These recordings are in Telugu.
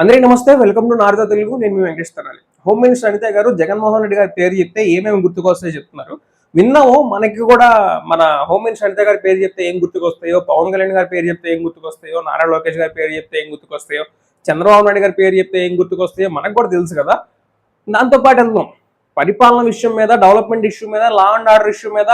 అందరికీ నమస్తే వెల్కమ్ టు నారద తెలుగు. నేను మీ వెంకటేష్ తరాలి హోమ్ మినిస్టర్ అనిత గారు జగన్మోహన్ రెడ్డి గారి పేరు చెప్తే ఏమేమి గుర్తుకొస్తాయో చెప్తున్నారు. విన్నాము మనకి కూడా మన హోమ్ మినిస్టర్ అనిత గారి పేరు చెప్తే ఏం గుర్తుకొస్తాయో పవన్ కళ్యాణ్ గారి పేరు చెప్తే ఏం గుర్తుకొస్తాయో నారా లోకేష్ గారి పేరు చెప్తే ఏం గుర్తుకొస్తాయో చంద్రబాబు నాయుడు గారి పేరు చెప్తే ఏం గుర్తుకొస్తాయో మనకు కూడా తెలుసు కదా. దాంతో పాటు వెళ్దాం. పరిపాలన విషయం మీద డెవలప్మెంట్ ఇష్యూ మీద లా అండ్ ఆర్డర్ ఇష్యూ మీద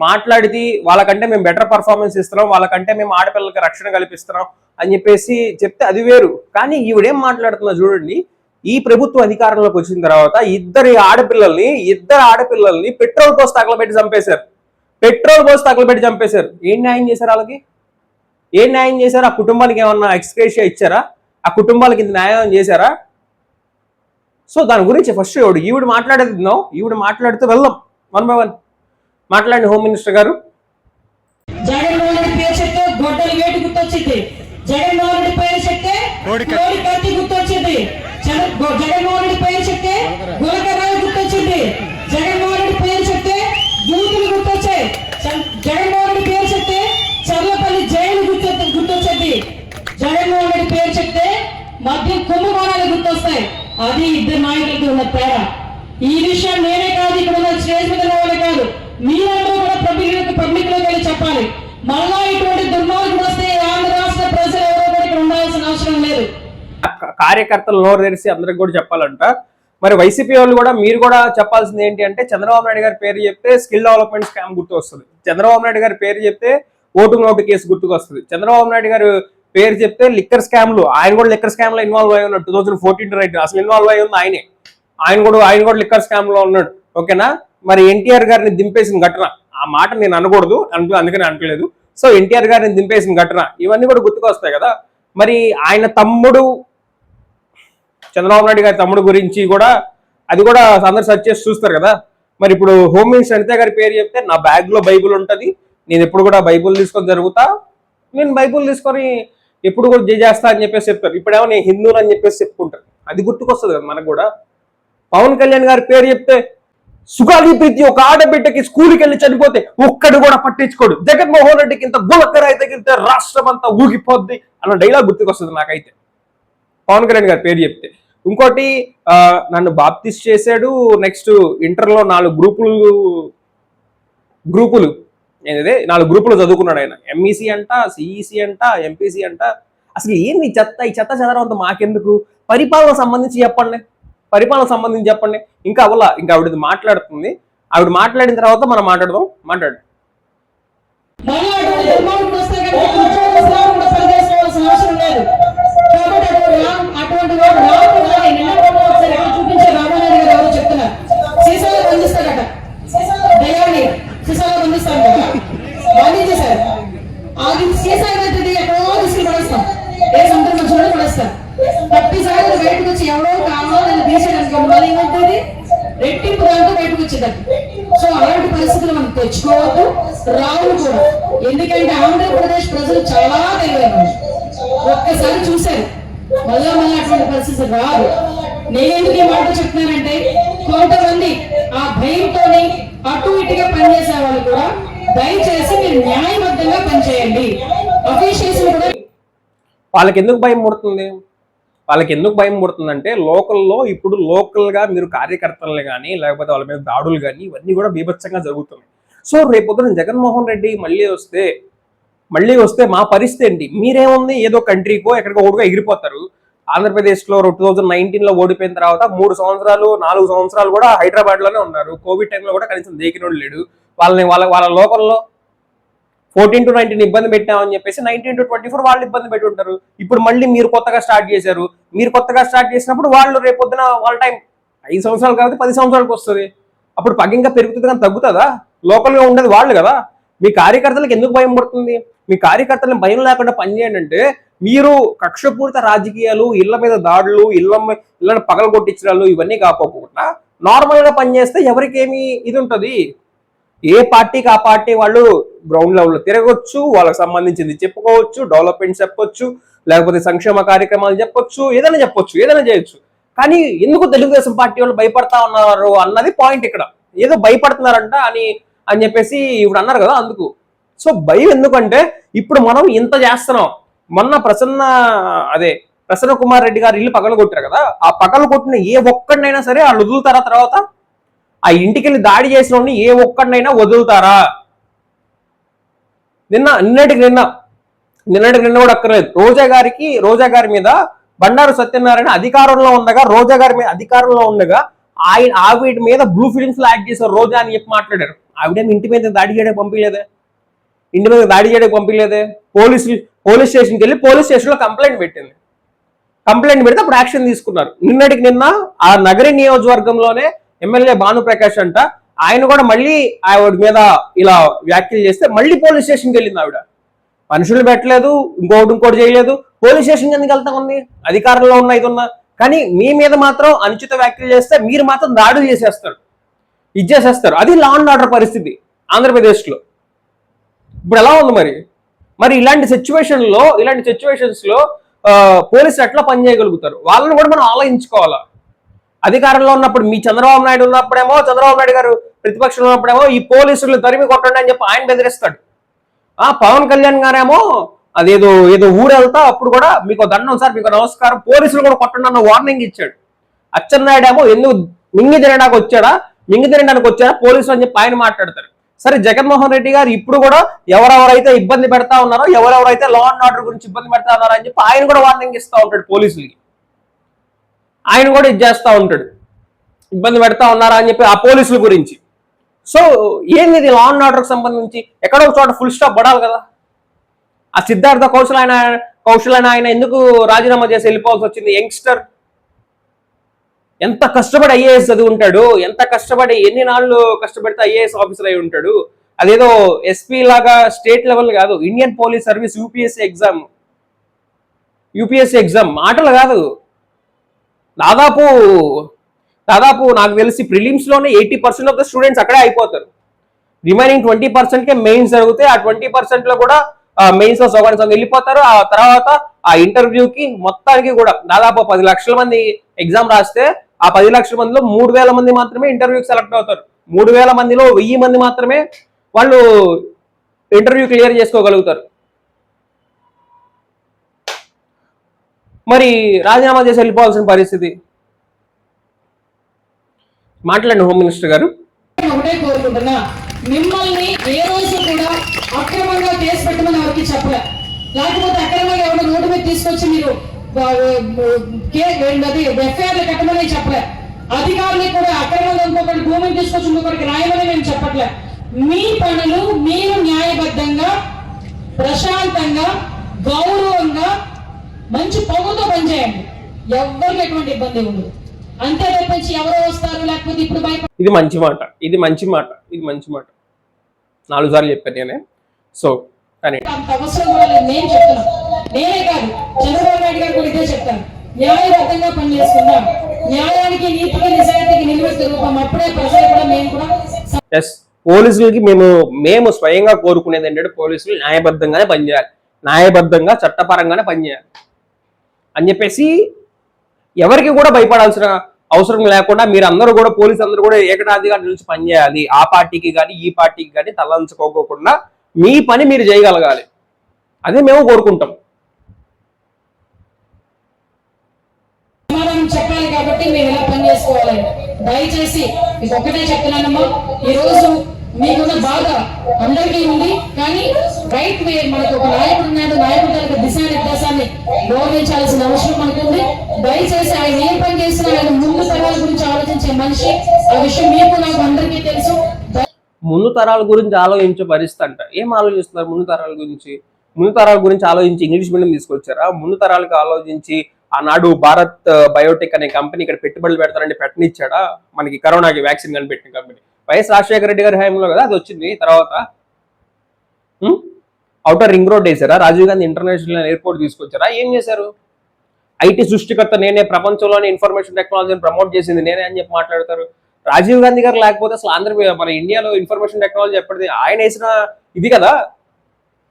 మాట్లాడితే వాళ్ళకంటే మేము బెటర్ పర్ఫార్మెన్స్ ఇస్తున్నాం వాళ్ళకంటే మేము ఆడపిల్లలకి రక్షణ కల్పిస్తున్నాం అని చెప్పేసి చెప్తే అది వేరు. కానీ ఈవిడేం మాట్లాడుతున్నా చూడండి ఈ ప్రభుత్వ అధికారంలోకి వచ్చిన తర్వాత ఇద్దరి ఆడపిల్లల్ని ఇద్దరు ఆడపిల్లల్ని పెట్రోల్ పోసి తగలబెట్టి చంపేశారు. పెట్రోల్ పోసి తగలబెట్టి చంపేశారు. ఏం న్యాయం చేశారు వాళ్ళకి? ఏం న్యాయం చేశారు? ఆ కుటుంబానికి ఏమన్నా ఎక్స్క్రేషియా ఇచ్చారా? ఆ కుటుంబాలకి ఇంత న్యాయం చేశారా? సో దాని గురించి ఫస్ట్ ఈవిడ ఈవిడ మాట్లాడేది ఈవిడ మాట్లాడితే వెళ్దాం వన్ బై వన్ మాట్లాడండి హోమ్ మినిస్టర్ గారు. జగన్మోహన్ రెడ్డి పేరు చెప్తే గొడ్డలి వేటు గుర్తొచ్చింది. జగన్మోహన్ రెడ్డి పేరు చెప్తే కోడి కోడి కత్తి గుర్తొచ్చింది జగ- గొ- జగన్మోహన్ రెడ్డి పేరు చెప్తే గులకరాయి గుర్తొచ్చింది జగన్మోహన్ రెడ్డి పేరు చెప్తే యూతులు గుర్తొచ్చాయి జగ- జగన్మోహన్ రెడ్డి పేరు చెప్తే చర్లపల్లి జైలు గుర్తొ గుర్తొచ్చింది జగన్మోహన్ రెడ్డి పేరు చెప్తే మధ్య కుంభకోణాలు గుర్తొస్తాయి అది ఇద్దరు నాయకులకి ఉన్న తేడా ఈ విషయం నేనే కాదు ఇక్కడ ఉన్న స్టేజ్ మీద ఉన్న వాళ్ళే కాదు మీరందరూ కూడా పబ్లిక్ పబ్లిక్లోకి వెళ్ళి చెప్పాలి మళ్ళా ఇటువంటి దుర్మార్గుడు వస్తే ఈ ఆంధ్ర రాష్ట్ర ప్రజలు ఎవరో కూడా ఇక్కడ ఉండాల్సిన అవసరం లేదు క- కార్యకర్తలు నోరు తెరిసి అందరికి కూడా చెప్పాలంట. మరి వైసీపీ వాళ్ళు కూడా మీరు కూడా చెప్పాల్సింది ఏంటి అంటే చంద్రబాబు నాయుడు గారి పేరు చెప్తే స్కిల్ డెవలప్మెంట్ స్కామ్ గుర్తు వస్తుంది చంద్రబాబు నాయుడు గారి పేరు చెప్తే ఓటు నోటు కేసు గుర్తుకు వస్తుంది చంద్రబాబు నాయుడు గారు పేరు చెప్తే లిక్కర్ స్కామ్లు ఆయన కూడా లిక్కర్ స్కామ్లో ఇన్వాల్వ్ అయి ఉన్నాడు టూ థౌసండ్ ఫోర్టీన్ రైట్ అసలు ఇన్వాల్వ్ అయి ఉంది ఆయనే. ఆయన కూడా ఆయన కూడా లిక్కర్ స్కామ్లో ఉన్నాడు. ఓకేనా? మరి ఎన్టీఆర్ గారిని దింపేసిన ఘటన. ఆ మాట నేను అనకూడదు. అంటూ అందుకని అనట్లేదు. సో ఎన్టీఆర్ గారిని దింపేసిన ఘటన. ఇవన్నీ కూడా గుర్తుకు వస్తాయి కదా. మరి ఆయన తమ్ముడు చంద్రబాబు నాయుడు గారి తమ్ముడు గురించి కూడా అది కూడా అందరు సెర్చ్ చేసి చూస్తారు కదా. మరి ఇప్పుడు హోమ్ మినిస్టర్ అనిత గారి పేరు చెప్తే నా బ్యాగ్లో బైబుల్ ఉంటుంది. నేను ఎప్పుడు కూడా బైబుల్ తీసుకొని జరుగుతా. నేను బైబుల్ తీసుకొని ఎప్పుడు కూడా చేస్తా అని చెప్పేసి చెప్తారు. ఇప్పుడేమో నేను హిందువులు అని చెప్పేసి చెప్పుకుంటారు. అది గుర్తుకొస్తుంది కదా మనకు కూడా. పవన్ కళ్యాణ్ గారి పేరు చెప్తే సుగాలి ప్రీతి ఒక ఆడబిడ్డకి స్కూల్కి వెళ్ళి చనిపోతే ఒక్కడు కూడా పట్టించుకోడు. జగన్మోహన్ రెడ్డికి ఇంత గులకరాయి తగిలితే రాష్ట్రం అంతా ఊగిపోద్ది అన్న డైలాగ్ గుర్తుకొస్తుంది నాకైతే. పవన్ కళ్యాణ్ గారి పేరు చెప్తే. ఇంకోటి నన్ను బాప్తిస్ట్ చేశాడు నెక్స్ట్ ఇంటర్లో నాలుగు గ్రూపులు గ్రూపులు ఏంటిదే నాలుగు గ్రూపులు చదువుకున్నాడు ఆయన ఎంఈసి అంట సిఈసి అంట ఎంపీసీ అంట అసలు ఏంది చెత్త ఈ చెత్త చదవడం మాకెందుకు పరిపాలన సంబంధించి చెప్పండి పరిపాలన సంబంధించి చెప్పండి ఇంకా అవలా ఇంకా ఆవిడ మాట్లాడుతుంది ఆవిడ మాట్లాడిన తర్వాత మనం మాట్లాడదాం మాట్లాడు అవసరం లేదు అటువంటి రామ్- అటువంటి వాడు రాము రాని నిన్న మొన్న ఒకసారి ఎక్కడ చూపించే రామానాయుడు గారు ఎవరో చెప్తున్నారు. సీసాలో బంధిస్తాడట దయాన్ని సీసాలో బంధిస్తాడు కదా బంధించేశారు అది సీసా ఏదైతుంది ఎక్కడో తీసుకుని పడేస్తాం. ఏ సముద్రం మధ్యలో పడేస్తాం. ప్రతిసారి బయటకు వచ్చి ఎవడో కావాలో నేను తీసేయడానికి మళ్ళీ ఏమవుతుంది? రెట్టింపు దాంతో బయటకు వచ్చేదాన్ని సో అలాంటి పరిస్థితులు మనం తెచ్చుకోవద్దు. రావు కూడా. ఎందుకంటే ఆంధ్రప్రదేశ్ ప్రజలు చాలా తెలివైన ఒక్కసారి చూశారు. మళ్ళా మళ్ళీ అటువంటి పరిస్థితి రాదు. నేనెందుకు ఈ మాట చెప్తున్నానంటే కొంతమంది ఆ భయంతోని అటు ఇటుగా పనిచేసే వాళ్ళు కూడా దయచేసి మీరు న్యాయబద్ధంగా పనిచేయండి. అఫీషియల్స్ కూడా వాళ్ళకి ఎందుకు భయం పుడుతుంది? వాళ్ళకి ఎందుకు భయం పుడుతుందంటే లోకల్లో ఇప్పుడు లోకల్గా మీరు కార్యకర్తలని కానీ లేకపోతే వాళ్ళ మీద దాడులు కానీ ఇవన్నీ కూడా బీభత్సంగా జరుగుతున్నాయి. సో రేపొద్దున జగన్మోహన్ రెడ్డి మళ్ళీ వస్తే మళ్ళీ వస్తే మా పరిస్థితి ఏంటి? మీరేముంది? ఏదో కంట్రీకో ఎక్కడికో ఓడిగా ఎగిరిపోతారు. ఆంధ్రప్రదేశ్లో టూ థౌజండ్ నైన్టీన్లో ఓడిపోయిన తర్వాత మూడు సంవత్సరాలు నాలుగు సంవత్సరాలు కూడా హైదరాబాద్లోనే ఉన్నారు. కోవిడ్ టైంలో కూడా కనీసం దేకినోడు లేడు. వాళ్ళని వాళ్ళ వాళ్ళ లోకల్లో ఫోర్టీన్ టు నైన్టీన్ ఇబ్బంది పెట్టామని చెప్పేసి నైన్టీన్ టు ట్వంటీ ఫోర్ వాళ్ళు ఇబ్బంది పెట్టి ఉంటారు. ఇప్పుడు మళ్ళీ మీరు కొత్తగా స్టార్ట్ చేశారు. మీరు కొత్తగా స్టార్ట్ చేసినప్పుడు వాళ్ళు రేపొద్దున వాళ్ళ టైం ఐదు సంవత్సరాలు కాబట్టి పది సంవత్సరాలకు వస్తుంది. అప్పుడు పగ ఇంకా పెరుగుతుంది కానీ తగ్గుతుందా? లోకల్గా ఉండేది వాళ్ళు కదా. మీ కార్యకర్తలకు ఎందుకు భయం పడుతుంది? మీ కార్యకర్తలను భయం లేకుండా పనిచేయండి అంటే మీరు కక్షపూరిత రాజకీయాలు ఇళ్ళ మీద దాడులు ఇళ్ళ ఇళ్ళని ఇళ్ళను పగల కొట్టించడాలు ఇవన్నీ కాకపోకుండా నార్మల్గా పనిచేస్తే ఎవరికి ఇది ఉంటుంది? ఏ పార్టీకి ఆ పార్టీ వాళ్ళు గ్రౌండ్ లెవెల్లో తిరగొచ్చు వాళ్ళకి సంబంధించింది చెప్పుకోవచ్చు డెవలప్మెంట్ చెప్పొచ్చు లేకపోతే సంక్షేమ కార్యక్రమాలు చెప్పొచ్చు ఏదైనా చెప్పొచ్చు ఏదైనా చేయొచ్చు. కానీ ఎందుకు తెలుగుదేశం పార్టీ వాళ్ళు భయపడతా ఉన్నారు అన్నది పాయింట్ ఇక్కడ. ఏదో భయపడుతున్నారంట అని అని చెప్పేసి ఇప్పుడు అన్నారు కదా అందుకు. సో భయం ఎందుకంటే ఇప్పుడు మనం ఇంత చేస్తున్నాం. మొన్న ప్రసన్న అదే ప్రసన్న కుమార్ రెడ్డి గారు ఇల్లు పగలు కొట్టారు కదా ఆ పగలు కొట్టిన ఏ ఒక్కడినైనా సరే వాళ్ళు వదులుతారా తర్వాత? ఆ ఇంటికి వెళ్ళి దాడి చేసిన వాడిని ఏ ఒక్కడినైనా వదులుతారా? నిన్న నిన్నటికి నిన్న నిన్నటికి నిన్న కూడా అక్కర్లేదు. రోజా గారికి రోజా గారి మీద బండారు సత్యనారాయణ అధికారంలో ఉండగా రోజా గారి మీద అధికారంలో ఉండగా ఆయన ఆవిడ మీద బ్లూ ఫిలిమ్స్లో యాక్ట్ చేశారు రోజా అని చెప్పి మాట్లాడారు. ఆవిడేమి ఇంటి మీద దాడి చేయడానికి పంపించలేదే. ఇంటి మీద దాడి చేయడానికి పంపించలేదే. పోలీసు పోలీస్ స్టేషన్కి వెళ్ళి పోలీస్ స్టేషన్లో కంప్లైంట్ పెట్టింది. కంప్లైంట్ పెడితే అప్పుడు యాక్షన్ తీసుకున్నారు. నిన్నటికి నిన్న ఆ నగరి నియోజకవర్గంలోనే ఎమ్మెల్యే భానుప్రకాష్ అంట ఆయన కూడా మళ్ళీ ఆవిడ మీద ఇలా వ్యాఖ్యలు చేస్తే మళ్ళీ పోలీస్ స్టేషన్కి వెళ్ళింది ఆవిడ. మనుషులు పెట్టలేదు ఇంకోటి ఇంకోటి చేయలేదు. పోలీస్ స్టేషన్ ఎందుకు వెళ్తా ఉంది? అధికారంలో ఉన్న ఇది ఉన్నా కానీ మీ మీద మాత్రం అనుచిత వ్యాఖ్యలు చేస్తే మీరు మాత్రం దాడులు చేసేస్తారు. ఇచ్చేసేస్తారు. అది లా అండ్ ఆర్డర్ పరిస్థితి ఆంధ్రప్రదేశ్లో. ఇప్పుడు ఎలా ఉంది మరి? మరి ఇలాంటి సిచ్యువేషన్లో ఇలాంటి సిచ్యువేషన్స్లో పోలీసులు ఎట్లా పనిచేయగలుగుతారు వాళ్ళని కూడా మనం ఆలోచించుకోవాలా? అధికారంలో ఉన్నప్పుడు మీ చంద్రబాబు నాయుడు ఉన్నప్పుడేమో చంద్రబాబు నాయుడు గారు ప్రతిపక్షంలో ఉన్నప్పుడేమో ఈ పోలీసులు తరిమి కొట్టండి అని చెప్పి ఆయన బెదిరిస్తాడు. ఆ పవన్ కళ్యాణ్ గారేమో అదేదో ఏదో ఊరు వెళ్తా అప్పుడు కూడా మీకు దండం సార్ మీకు నమస్కారం పోలీసులు కూడా కొట్టండి అన్న వార్నింగ్ ఇచ్చాడు. అచ్చెన్నాయుడు ఏమో ఎందుకు మింగి తినడానికి వచ్చాడా? మింగి తినడానికి వచ్చాడా పోలీసులు అని చెప్పి ఆయన మాట్లాడతారు. సరే జగన్మోహన్ రెడ్డి గారు ఇప్పుడు కూడా ఎవరెవరైతే ఇబ్బంది పెడతా ఉన్నారో ఎవరెవరైతే లా అండ్ ఆర్డర్ గురించి ఇబ్బంది పెడతా ఉన్నారో అని చెప్పి ఆయన కూడా వార్నింగ్ ఇస్తా ఉంటాడు పోలీసులకి. ఆయన కూడా ఇది చేస్తా ఉంటాడు. ఇబ్బంది పెడతా ఉన్నారా అని చెప్పి ఆ పోలీసుల గురించి. సో ఏంది ఇది లా అండ్ ఆర్డర్కి సంబంధించి? ఎక్కడో చోట ఫుల్ స్టాప్ పడాలి కదా. ఆ సిద్ధార్థ కౌశల్ ఆయన కౌశల్ ఆయన ఆయన ఎందుకు రాజీనామా చేసి వెళ్ళిపోవాల్సి వచ్చింది? యంగ్స్టర్ ఎంత కష్టపడి ఐఏఎస్ చదివి ఉంటాడు ఎంత కష్టపడి ఎన్ని నాళ్ళు కష్టపడితే ఐఏఎస్ ఆఫీసర్ అయి ఉంటాడు అదేదో ఎస్పీ లాగా స్టేట్ లెవెల్ కాదు Indian police service UPSC exam. UPSC exam మాటలు కాదు. దాదాపు దాదాపు నాకు తెలిసి ప్రిలిమ్స్లోనే eighty percent of the students అక్కడే అయిపోతారు. రిమైనింగ్ ట్వంటీ పర్సెంట్ కే మెయిన్స్ జరుగుతాయి ఆ ట్వంటీ పర్సెంట్లో కూడా మెయిన్స్లో సగం సగం వెళ్ళిపోతారు ఆ తర్వాత ఆ ఇంటర్వ్యూకి మొత్తానికి కూడా దాదాపు పది లక్షల మంది ఎగ్జామ్ రాస్తే ఆ పది లక్షల మందిలో మూడు వేల మంది మాత్రమే ఇంటర్వ్యూకి సెలెక్ట్ అవుతారు. మూడు వేల మందిలో వెయ్యి మంది మాత్రమే వాళ్ళు ఇంటర్వ్యూ క్లియర్ చేసుకోగలుగుతారు. మరి రాజీనామా చేసి వెళ్ళిపోవాల్సిన పరిస్థితి? మాట్లాడండి హోమ్ మినిస్టర్ గారు. ఒకటే కోరుకుంటున్నా మిమ్మల్ని ఏ రోజు కూడా అక్రమంగా కేసు పెట్టమని ఎవరికి చెప్పలే. లేకపోతే అక్రమంగా ఎవరు నోటు మీద తీసుకొచ్చి మీరు ఎఫ్ఐఆర్లు కట్టమని చెప్పలే. అధికారులు కూడా అక్రమంగా ఇంకొకటి భూమిని తీసుకొచ్చి ఇంకొకరికి రాయమని మేము చెప్పట్లే. మీ పనులు మీరు న్యాయబద్ధంగా ప్రశాంతంగా గౌరవంగా మంచి పొగతో పనిచేయండి. ఎవరికి ఎటువంటి ఇబ్బంది ఉండదు. అంతే తప్పించి ఎవరో వస్తారు లేకపోతే ఇప్పుడు భయపడ ఇది మంచి మాట. ఇది మంచి మాట. ఇది మంచి మాట. నాలుగు సార్లు చెప్పాను నేనే. సో కానీ అంత అవసరం కూడా లేదు. నేను చెప్తున్నా. నేనే కాదు. చంద్రబాబు నాయుడు గారు కూడా ఇదే చెప్తాను న్యాయబద్ధంగా పనిచేసుకుందాం న్యాయానికి నీతికి నిజాయితీకి నిలువెత్తు రూపం అప్పుడే ప్రజలు కూడా మేము కూడా ఎస్ పోలీసులకి మేము మేము స్వయంగా కోరుకునేది ఏంటంటే పోలీసులు న్యాయబద్ధంగానే పనిచేయాలి. న్యాయబద్ధంగా చట్టపరంగానే పనిచేయాలి. అని చెప్పేసి ఎవరికి కూడా భయపడాల్సిన అవసరం లేకుండా మీరు అందరూ కూడా పోలీసు అందరూ కూడా ఏకనాదిగా నిలిచి పనిచేయాలి. ఆ పార్టీకి కానీ ఈ పార్టీకి కానీ తలంచుకోకుండా మీ పని మీరు చేయగలగాలి. అదే మేము కోరుకుంటాం సమాధానం చెప్పాలి కాబట్టి మేము ఎలా పని చేసుకోవాలి? దయచేసి మీకు ఒకటే చెప్తున్నానమ్మా. ఈ రోజు మీకున్న బాధ అందరికీ ఉంది కానీ రైట్ వే మనకు ఒక నాయకుడు ఉన్నాడు. నాయకుడు యొక్క దిశానిర్దేశాన్ని గౌరవించాల్సిన అవసరం మనకు దయచేసి ఆయన ఏం పని చేసినా ఆయన ముందు తరాల గురించి ఆలోచించే మనిషి. ఆ విషయం మీకు నాకు అందరికీ తెలుసు. ముందు తరాల గురించి ఆలోచించే పరిస్థితి అంట. ఏం ఆలోచిస్తున్నారు ముందు తరాల గురించి? ముందు తరాల గురించి ఆలోచించి ఇంగ్లీష్ మీడియం తీసుకొచ్చారా? ముందు తరాలకు ఆలోచించి ఆనాడు భారత్ బయోటెక్ అనే కంపెనీ ఇక్కడ పెట్టుబడులు పెడతారంటే పెట్టనిచ్చాడా మనకి కరోనాకి వ్యాక్సిన్ కనిపెట్టిన కంపెనీ. వైఎస్ రాజశేఖర రెడ్డి గారి హయాంలో కదా అది వచ్చింది తర్వాత? అవుటర్ రింగ్ రోడ్ వేసారా రాజీవ్ గాంధీ ఇంటర్నేషనల్ ఎయిర్పోర్ట్ తీసుకొచ్చారా? ఏం చేశారు? ఐటీ సృష్టికర్త నేనే ప్రపంచంలోనే ఇన్ఫర్మేషన్ టెక్నాలజీని ప్రమోట్ చేసింది నేనే అని చెప్పి మాట్లాడతారు. రాజీవ్ గాంధీ గారు లేకపోతే అసలు ఆంధ్ర మన ఇండియాలో ఇన్ఫర్మేషన్ టెక్నాలజీ ఎప్పటిది? ఆయన వేసిన ఇది కదా?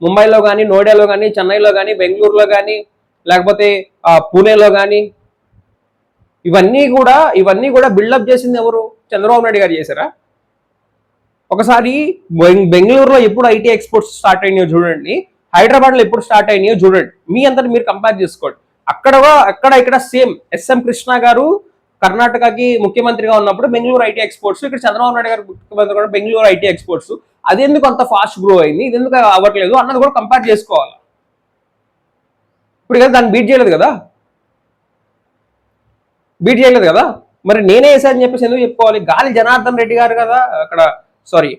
ముంబైలో కానీ నోయిడాలో కానీ చెన్నైలో కానీ బెంగళూరులో కానీ లేకపోతే పూణేలో కానీ ఇవన్నీ కూడా ఇవన్నీ కూడా బిల్డప్ చేసింది ఎవరు? చంద్రబాబు నాయుడు గారు చేశారా? ఒకసారి బెంగళూరులో ఎప్పుడు ఐటీ ఎక్స్పోర్ట్స్ స్టార్ట్ అయినాయో చూడండి. హైదరాబాద్లో ఎప్పుడు స్టార్ట్ అయినాయో చూడండి. మీ అంతటి మీరు కంపేర్ చేసుకోండి. అక్కడ అక్కడ ఇక్కడ సేమ్ ఎస్ఎం కృష్ణ గారు కర్ణాటకకి ముఖ్యమంత్రిగా ఉన్నప్పుడు బెంగళూరు ఐటీ ఎక్స్పోర్ట్స్ ఇక్కడ చంద్రబాబు నాయుడు గారు ముఖ్యమంత్రి కూడా బెంగళూరు ఐటీ ఎక్స్పోర్ట్స్. అది ఎందుకు అంత ఫాస్ట్ గ్రో అయింది? ఇది ఎందుకు అవ్వట్లేదు? అన్నది కూడా కంపేర్ చేసుకోవాలి. ఇప్పుడు కదా దాన్ని బీట్ చేయలేదు కదా? బీట్ చేయలేదు కదా? మరి నేనే వేసానని చెప్పేసి ఎందుకు చెప్పుకోవాలి? గాలి జనార్దన్ రెడ్డి గారు కదా అక్కడ సారీ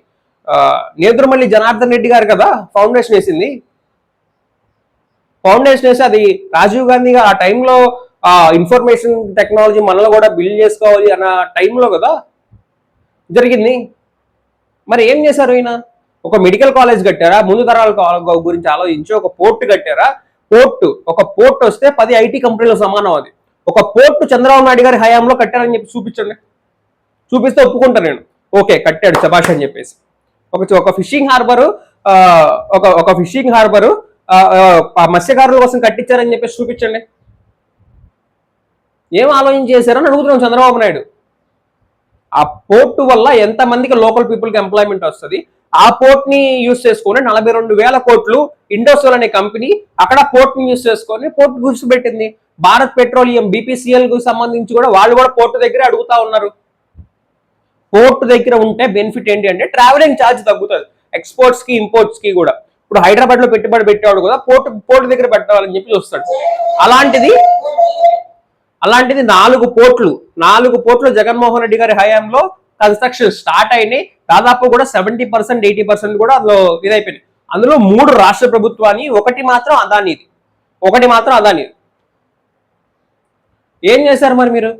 నేద్రమల్లి జనార్దన్ రెడ్డి గారు కదా ఫౌండేషన్ వేసింది. ఫౌండేషన్ వేసి అది రాజీవ్ గాంధీ గారు ఆ టైంలో ఆ ఇన్ఫర్మేషన్ టెక్నాలజీ మనలో కూడా బిల్డ్ చేసుకోవాలి అన్న టైంలో కదా జరిగింది. మరి ఏం చేశారు ఈయన? ఒక మెడికల్ కాలేజ్ కట్టారా? ముందు తరాల గురించి ఆలోచించి ఒక పోర్ట్ కట్టారా? పోర్ట్ ఒక పోర్ట్ వస్తే పది ఐటీ కంపెనీలకు సమానం అది. ఒక పోర్ట్ చంద్రబాబు నాయుడు గారి హయాంలో కట్టారని చెప్పి చూపించండి. చూపిస్తే ఒప్పుకుంటాను నేను. ఓకే కట్టాడు శబాష్ అని చెప్పేసి. ఒక ఒక ఫిషింగ్ హార్బర్ ఒక ఒక ఫిషింగ్ హార్బర్ మత్స్యకారుల కోసం కట్టించారని చెప్పేసి చూపించండి. ఏం ఆలోచన చేశారని అడుగుతున్నాం చంద్రబాబు నాయుడు. ఆ పోర్టు వల్ల ఎంత మందికి లోకల్ పీపుల్కి ఎంప్లాయ్మెంట్ వస్తుంది? ఆ పోర్ట్ని యూస్ చేసుకొని నలభై రెండు వేల కోట్లు ఇండోసోల్ అనే కంపెనీ అక్కడ పోర్ట్ని యూస్ చేసుకొని పోర్ట్ గుర్చిపెట్టింది భారత్ పెట్రోలియం బీపీసీఎల్కు సంబంధించి కూడా వాళ్ళు కూడా పోర్టు దగ్గర అడుగుతా ఉన్నారు. పోర్ట్ దగ్గర ఉంటే బెనిఫిట్ ఏంటి అంటే ట్రావెలింగ్ ఛార్జ్ తగ్గుతుంది. ఎక్స్పోర్ట్స్కి ఇంపోర్ట్స్కి కూడా. ఇప్పుడు హైదరాబాద్లో పెట్టుబడి పెట్టేవాడు కూడా పోర్ట్ పోర్ట్ దగ్గర పెట్టాలని చెప్పి చూస్తాడు. అలాంటిది అలాంటిది నాలుగు పోర్ట్లు నాలుగు పోర్ట్లు జగన్మోహన్ రెడ్డి గారి హయాంలో కన్స్ట్రక్షన్ స్టార్ట్ అయినాయి. దాదాపు కూడా సెవెంటీ పర్సెంట్ ఎయిటీ పర్సెంట్ కూడా అందులో ఇదైపోయినాయి. అందులో మూడు రాష్ట్ర ప్రభుత్వాన్ని ఒకటి మాత్రం అదానిది ఒకటి మాత్రం అదానిది ఏం చేశారు మరి మీరు?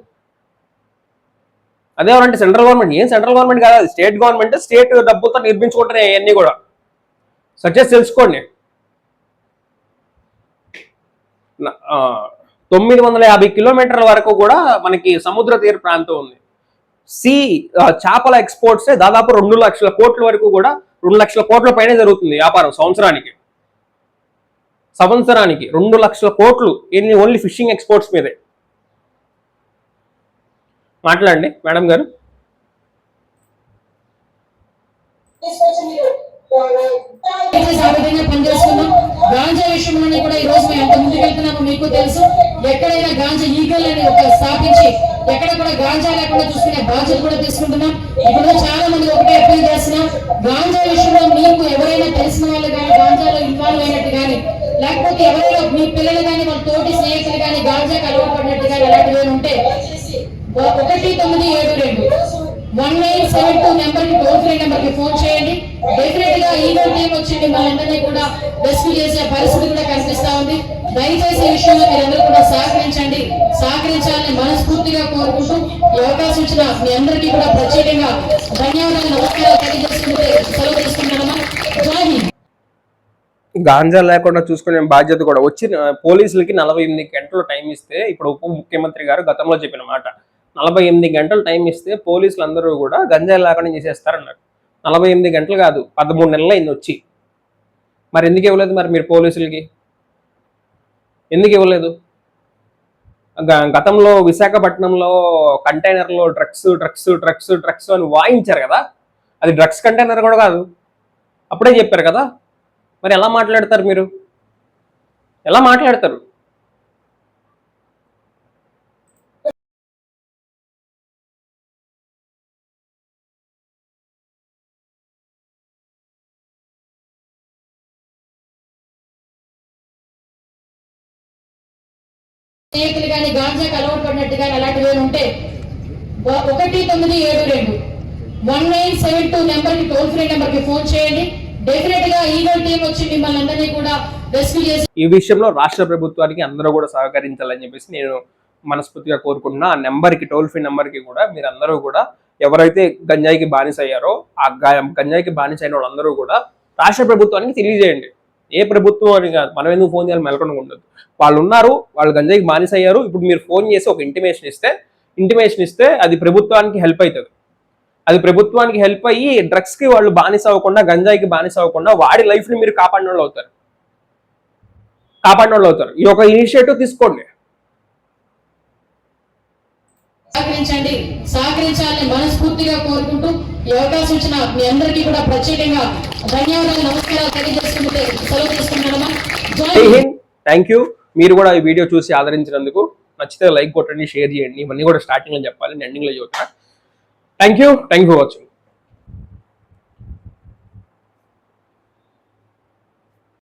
అదే ఎవరంటే సెంట్రల్ గవర్నమెంట్ ఏం సెంట్రల్ గవర్నమెంట్ కాదు స్టేట్ గవర్నమెంట్ స్టేట్ డబ్బులతో నిర్మించుకుంటున్నాయి అవన్నీ కూడా. సజెస్ట్ తెలుసుకోండి. తొమ్మిది వందల యాభై కిలోమీటర్ల వరకు కూడా మనకి సముద్ర తీర ప్రాంతం ఉంది. సి చేపల ఎక్స్పోర్ట్స్ దాదాపు రెండు లక్షల కోట్ల వరకు కూడా రెండు లక్షల కోట్ల పైన జరుగుతుంది వ్యాపారం సంవత్సరానికి. సంవత్సరానికి రెండు లక్షల కోట్లు ఎన్ని ఓన్లీ ఫిషింగ్ ఎక్స్పోర్ట్స్ మీదే. మాట్లాడండి మేడం గారు. గాంజా విషయంలోనే కూడా ఈ రోజు మేము ఎంత ముందుకు వెళ్తున్నామో మీకు తెలుసు ఎక్కడైనా గాంజా ఈగల్ అని ఒక స్థాపించి ఎక్కడ కూడా గాంజా లేకుండా చూసుకునే బాధ్యత కూడా తీసుకుంటున్నాం. ఇప్పుడు చాలా మంది ఒకటే అప్పీల్ చేస్తున్నాం గాంజా విషయంలో మీకు ఎవరైనా తెలిసిన వాళ్ళు కానీ గాంజాలో ఇన్వాల్వ్ అయినట్టు కానీ లేకపోతే ఎవరైనా మీ పిల్లలు కానీ వాళ్ళ తోటి స్నేహితులు కానీ గాంజాకి అలవాటు పడినట్టు కానీ అలాంటివి ఉంటే ఒకటి తొమ్మిది ఏడు రెండు. వన్ నైన్ సెవెన్ టూ నెంబర్కి టోల్ ఫ్రీ నెంబర్కి ఫోన్ చేయండి. డెఫినెట్గా ఈ టీం వచ్చింది మనందరినీ కూడా రెస్క్యూ చేసే పరిస్థితి కూడా కనిపిస్తా ఉంది. దయచేసి ఈ విషయంలో మీరందరూ కూడా సహకరించండి. సహకరించాలని మనస్ఫూర్తిగా కోరుకుంటూ ఈ అవకాశం ఇచ్చిన మీ అందరికీ కూడా ప్రత్యేకంగా ధన్యవాదాలు నమస్కారాలు తెలియజేసుకుంటే సెలవు తీసుకుంటామా జై గాంజా లేకుండా చూసుకునే బాధ్యత కూడా వచ్చిన పోలీసులకి నలభై ఎనిమిది గంటలు టైం ఇస్తే ఇప్పుడు ఉప ముఖ్యమంత్రి గారు గతంలో చెప్పిన మాట నలభై ఎనిమిది గంటలు టైం ఇస్తే పోలీసులు అందరూ కూడా గంజా లేకుండా చేసేస్తారన్నారు. నలభై ఎనిమిది గంటలు కాదు పదమూడు నెలలు అయింది వచ్చి. మరి ఎందుకు ఇవ్వలేదు మరి మీరు పోలీసులకి? ఎందుకు ఇవ్వలేదు? గతంలో విశాఖపట్నంలో కంటైనర్లో డ్రగ్స్ డ్రగ్స్ డ్రగ్స్ డ్రగ్స్ అని వాయించారు కదా? అది డ్రగ్స్ కంటైనర్ కూడా కాదు. అప్పుడే చెప్పారు కదా? మరి ఎలా మాట్లాడతారు మీరు? ఎలా మాట్లాడతారు? స్నేహితులు కానీ గాంజాకి అలవాటు పడినట్టు కానీ అలాంటివి ఉంటే ఒకటి తొమ్మిది ఏడు రెండు. వన్ నైన్ సెవెన్ టూ నెంబర్కి టోల్ ఫ్రీ నెంబర్కి ఫోన్ చేయండి. డెఫినెట్గా ఈగో టీం వచ్చి మిమ్మల్ని అందరినీ కూడా రెస్క్యూ చేసి ఈ విషయంలో రాష్ట్ర ప్రభుత్వానికి అందరూ కూడా సహకరించాలని చెప్పేసి నేను మనస్ఫూర్తిగా కోరుకుంటున్నా. ఆ నెంబర్కి టోల్ ఫ్రీ నెంబర్కి కూడా మీరు అందరూ కూడా ఎవరైతే గంజాయికి బానిస అయ్యారో ఆ గంజాయికి బానిస అయిన వాళ్ళందరూ కూడా రాష్ట్ర ప్రభుత్వానికి తెలియజేయండి. ఏ ప్రభుత్వం అని కాదు. మనం ఎందుకు ఫోన్ చేయాలి? మెలకొండ ఉండదు. వాళ్ళు ఉన్నారు వాళ్ళు గంజాయికి బానిస అయ్యారు ఇప్పుడు మీరు ఫోన్ చేసి ఒక ఇంటిమేషన్ ఇస్తే ఇంటిమేషన్ ఇస్తే అది ప్రభుత్వానికి హెల్ప్ అవుతుంది అది ప్రభుత్వానికి హెల్ప్ అయ్యి డ్రగ్స్కి వాళ్ళు బానిస అవ్వకుండా గంజాయికి బానిస అవ్వకుండా వాడి లైఫ్ని మీరు కాపాడిన వాళ్ళు అవుతారు. కాపాడిన వాళ్ళు అవుతారు. ఈ ఒక ఇనిషియేటివ్ తీసుకోండి. సహకరించండి. సహకరించాలని మనస్ఫూర్తిగా కోరుకుంటూ ఈ అవకాశం ఇచ్చిన మీ అందరికీ కూడా ప్రత్యేకంగా ధన్యవాదాలు నమస్కారాలు తెలియజేసుకుంటే సెలవు. హింద్. థ్యాంక్ యూ మీరు కూడా ఈ వీడియో చూసి ఆదరించినందుకు నచ్చితే లైక్ కొట్టండి షేర్ చేయండి. ఇవన్నీ కూడా స్టార్టింగ్లో చెప్పాలి ఎండింగ్లో చెప్తా. Thank you thank you for watching